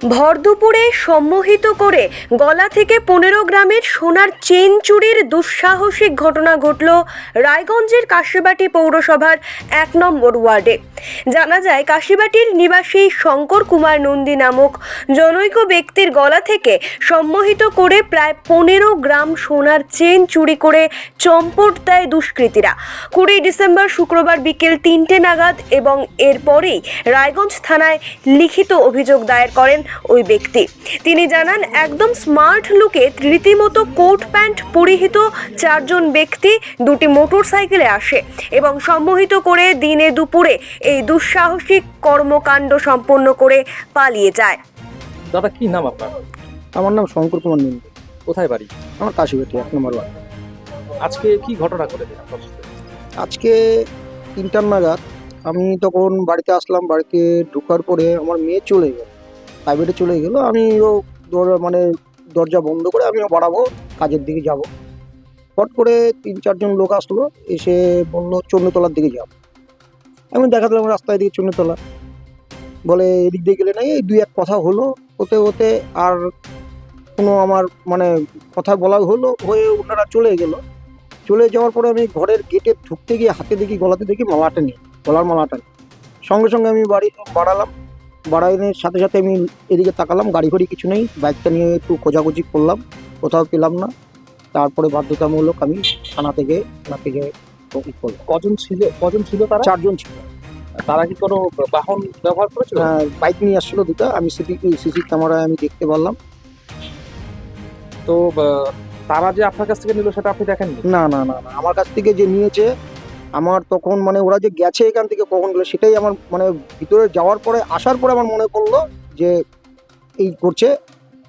ভর দুপুরে সম্মোহিত করে গলা থেকে পনেরো গ্রামের সোনার চেন চুরির দুঃসাহসিক ঘটনা ঘটল রায়গঞ্জের কাশিবাটি পৌরসভার এক নম্বর ওয়ার্ডে। জানা যায় কাশিবাটির নিবাসী শঙ্কর কুমার নন্দী নামক জনৈক ব্যক্তির গলা থেকে সম্মোহিত করে প্রায় পনেরো গ্রাম সোনার চেন চুরি করে চম্পট দেয় দুষ্কৃতীরা। কুড়ি ডিসেম্বর শুক্রবার বিকেল তিনটে নাগাদ এবং এরপরেই রায়গঞ্জ থানায় লিখিত অভিযোগ দায়ের করেন ওই ব্যক্তি। তিনি জানান, একদম স্মার্ট লুকে রীতিমতো কোট প্যান্ট পরিহিত চারজন ব্যক্তি দুটি মোটর সাইকেলে আসে এবং সম্মোহিত করে দিনে দুপুরে এই দুঃসাহসিক কর্মকাণ্ড সম্পন্ন করে পালিয়ে যায়। দাদা কি নাম আপনার? আমার নাম শঙ্কর কুমার নন্দী কোথায় বাড়ি? আমার কাশিবেটি এক নম্বর ওয়ার্ড। আজকে কি ঘটনা ঘটেছে আপনার সাথে? আজকে তিনটার নাগাদ আমি তখন বাড়িতে আসলাম বাড়িতে ঢোকার পরে আমার মেয়ে চলে গেল। প্রাইভেটে চলে গেল আমিও দর- মানে দরজা বন্ধ করে আমিও বাড়াবো কাজের দিকে যাব। হট করে তিন চারজন লোক আসলো এসে বলল চন্দ্রতলার দিকে যাব। আমি দেখা দিলাম রাস্তায় দিকে তোলা বলে এদিক দিয়ে গেলে নাই এই দুই এক কথা হলো ওতে ওতে আর কোনো আমার মানে কথা বলা হলো, হয়ে ওনারা চলে গেল। চলে যাওয়ার পরে আমি ঘরের গেটে ঢুকতে গিয়ে হাতে দেখি, গলাতে দেখি মালাটা নেই, গলার মালাটা নেই। সঙ্গে সঙ্গে আমি বাড়ি বাড়ালাম, বাড়ানোর সাথে সাথে আমি এদিকে তাকালাম, গাড়ি ঘড়ি কিছু নেই, বাইকটা নিয়ে একটু খোঁজাখুঁজি করলাম, কোথাও পেলাম না। তারপরে বাধ্যতামূলক আমি থানা থেকে থানা থেকে কজন ছিল কজন ছিল তারা? চারজন ছিল। তারা কি কোনো বাহন ব্যবহার করেছিল? আহ, বাইক নিয়ে আসছিল দুটো আমি সিসি সিসি ক্যামেরায় আমি দেখতে পারলাম। তো তারা যে আপনার কাছ থেকে নিল সেটা আপনি দেখেননি? না না না না আমার কাছ থেকে যে নিয়েছে আমার তখন মানে ওরা যে গেছে এখান থেকে কখন গেলো সেটাই আমার মানে ভিতরে যাওয়ার পরে আসার পরে আমার মনে পড়ল যে এই করছে।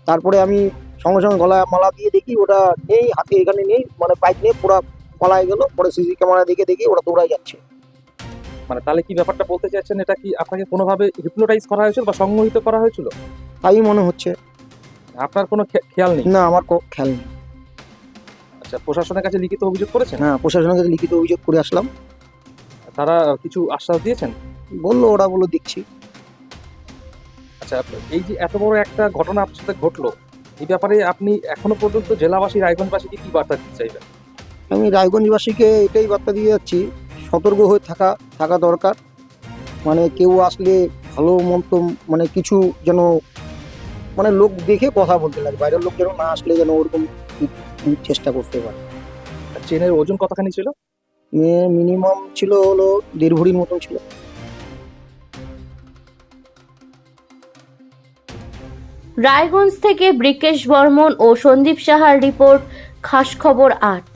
তারপরে আমি সঙ্গে সঙ্গে গলায় মালা দিয়ে দেখি ওটা নেই হাতে এখানে নেই মানে বাইক নিয়ে পুরো পালায় গেল পরে সিসি ক্যামেরা দেখে দেখে ওরা দৌড়ায় যাচ্ছে। মানে তাহলে কি ব্যাপারটা বলতে চাইছেন এটা কি আপনাকে কোনোভাবে হিপনোটাইজ করা হয়েছিল বা সংমোহিত করা হয়েছিল? তাই মনে হচ্ছে। আপনার কোনো খেয়াল নেই? না আমার খেয়াল নেই। আচ্ছা প্রশাসনের কাছে লিখিত অভিযোগ করেছেন? হ্যাঁ প্রশাসনের কাছে লিখিত অভিযোগ করে আসলাম। তারা কিছু আশ্বাস দিয়েছেন? বলল ওরা বলল দেখছি। আচ্ছা এই যে এত বড় একটা ঘটনা আপনার সাথে ঘটলো এই ব্যাপারে আপনি এখনও পর্যন্ত জেলাবাসী রায়গঞ্জবাসীকে কি বার্তা দিতে চাইবেন? আমি রায়গঞ্জবাসীকে এটাই বার্তা দিয়ে যাচ্ছি সতর্ক হয়ে থাকা থাকা দরকার। মানে কেউ আসলে ভালো মন্দ মানে কিছু যেন মানে লোক দেখে কথা বলতে লাগে বাইরের লোক যেন না আসলে যেন ওরকম চেষ্টা করতে পারে। আর চেনের ওজন কতখানি ছিল? মিনিমাম ছিল হলো দেড় ভরির মতন ছিল। রায়গঞ্জ থেকে ব্রিকেশ বর্মন ও সন্দীপ সাহার রিপোর্ট খাস খবর আট।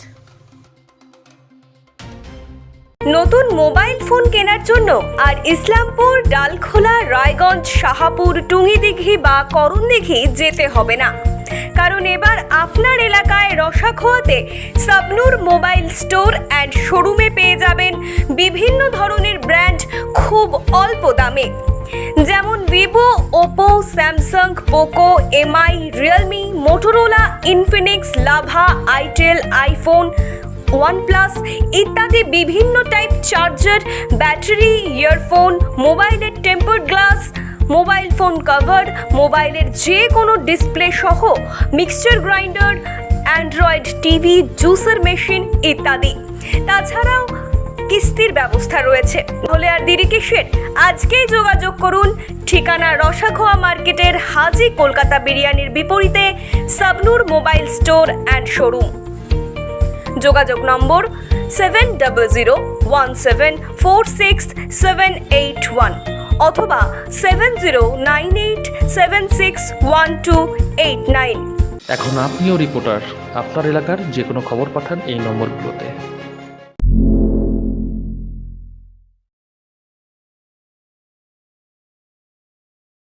নতুন মোবাইল ফোন কেনার জন্য আর ইসলামপুর, ডালখোলা, রায়গঞ্জ, শাহাপুর, টুঙ্গিদিঘি বা করণদিঘি যেতে হবে না। কারণ এবার আপনার এলাকায় রসাখোয়াতে সাবনুর মোবাইল স্টোর অ্যান্ড শোরুমে পেয়ে যাবেন বিভিন্ন ধরনের ব্র্যান্ড খুব অল্প দামে। যেমন Vivo, Oppo, Samsung, Poco, MI, Realme, Motorola, Infinix, Lava, itel, iPhone OnePlus ইত্যাদি বিভিন্ন টাইপ চার্জার ব্যাটারি ইয়ারফোন মোবাইলের temper glass mobile phone cover মোবাইলের যে কোনো ডিসপ্লে সহ mixture grinder Android TV juicer machine ইত্যাদি। তাছাড়াও কিস্তির ব্যবস্থা রয়েছে। হলে আর দেরি কিসের? আজকেই যোগাযোগ করুন ঠিকানা রসাখোয়া মার্কেটের হাজি কলকাতা বিরিয়ানির বিপরীতে, Sabnur mobile store and showroom. যোগাযোগ নম্বর seven double zero one seven four six seven eight one অথবা seven zero nine eight seven six one two eight nine এখন আপনিও রিপোর্টার আপনার এলাকার যে কোনো খবর পাঠান এই নম্বরগুলোতে।